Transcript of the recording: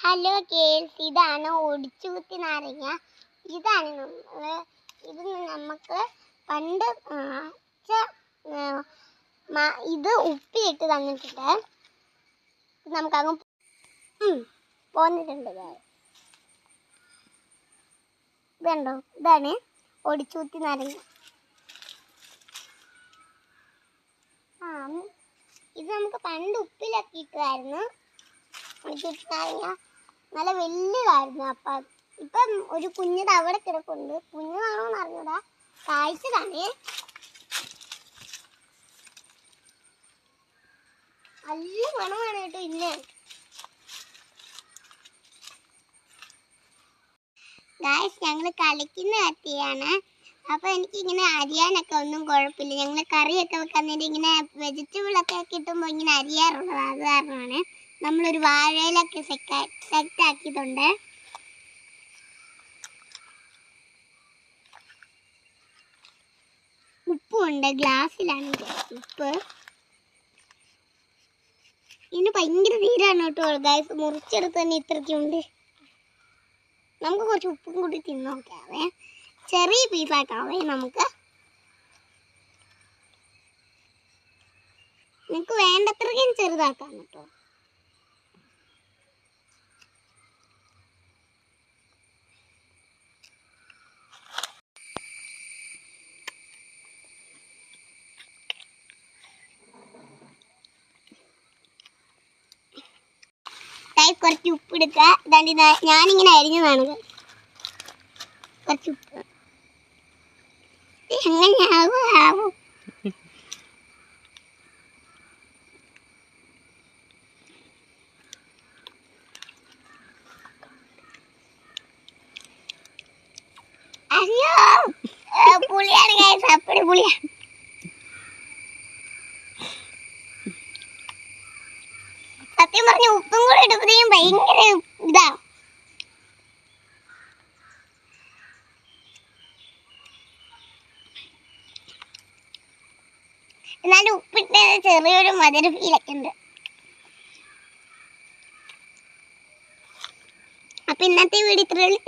Hello curls ഇതാണ് ഒടിച്ചുകുത്തി നാരങ്ങ. ഇതാണ് നമ്മൾ ഇത് നമുക്ക് പണ്ട് ഇത് ഉപ്പിയിട്ട് തന്നിട്ടുണ്ട്. നമുക്ക് നമുക്കങ്ങ് പോന്നിട്ടുണ്ട്. ഇതുണ്ടോ ഇതാണ് ഒടിച്ചുകുത്തി നാരങ്ങ. ആ ഇത് നമുക്ക് പണ്ട് ഉപ്പിലൊക്കെ ഇട്ടതായിരുന്നു ഒടിച്ചുകുത്തി നാരങ്ങ. നല്ല വലുതായിരുന്നു. അപ്പം ഇപ്പം ഒരു കുഞ്ഞത് അവിടെ കിടപ്പുണ്ട്. കുഞ്ഞതാണോ എന്ന് അറിഞ്ഞൂടാ. കാഴ്ചതാണ് നല്ല മണമാണ് കേട്ടോ ഇന്ന്. ഗായ്സ് ഞങ്ങൾ കളിക്കുന്ന കത്തിയാണ്. എനിക്ക് ഇങ്ങനെ അരിയാനൊക്കെ ഒന്നും കുഴപ്പമില്ല. ഞങ്ങൾ കറിയൊക്കെ വെക്കാൻ നേരം ഇങ്ങനെ വെജിറ്റബിൾ ഒക്കെ കിട്ടുമ്പോൾ ഇങ്ങനെ അരിയാറുള്ളത്. അത് കാരണമാണ്. നമ്മളൊരു വാഴയിലൊക്കെ സെറ്റ് ആക്കിയിട്ടുണ്ട് ഉപ്പുണ്ട് ഗ്ലാസ്സിലാണ് ഉപ്പ്. ഇതിന് ഭയങ്കര നീരാണ് കേട്ടോ ഗ്യാസ് മുറിച്ചെടുത്ത് തന്നെ ഇത്രയ്ക്കുണ്ട്. നമുക്ക് കുറച്ച് ഉപ്പും കൂടി തിന്നോക്കാവേ. ചെറിയ പീസാക്കാവേ നമുക്ക്. നിങ്ങൾക്ക് വേണ്ടത്രയ്ക്കും ചെറുതാക്കാം കേട്ടോ. Guys, കുറച്ച് ഉപ്പ് എടുക്കുക. ഇതാണ്ട് ഇതാ ഞാനിങ്ങനെ അരിഞ്ഞതാണ്. കുറച്ച് ഉപ്പ്. ഇത് എങ്ങനെയാവും? ആവും അയ്യോ പുളിയാണ് guys, അപ്പടി പുളിയാ ഉപ്പും കൂടെ ഭയങ്കര ഇതാ. എന്നാലും ഉപ്പിട്ട് ചെറിയൊരു മധുര ഫീലൊക്കെ ഉണ്ട്. അപ്പൊ ഇന്നത്തെ വീഡിയോ ഇത്രയുള്ളൂ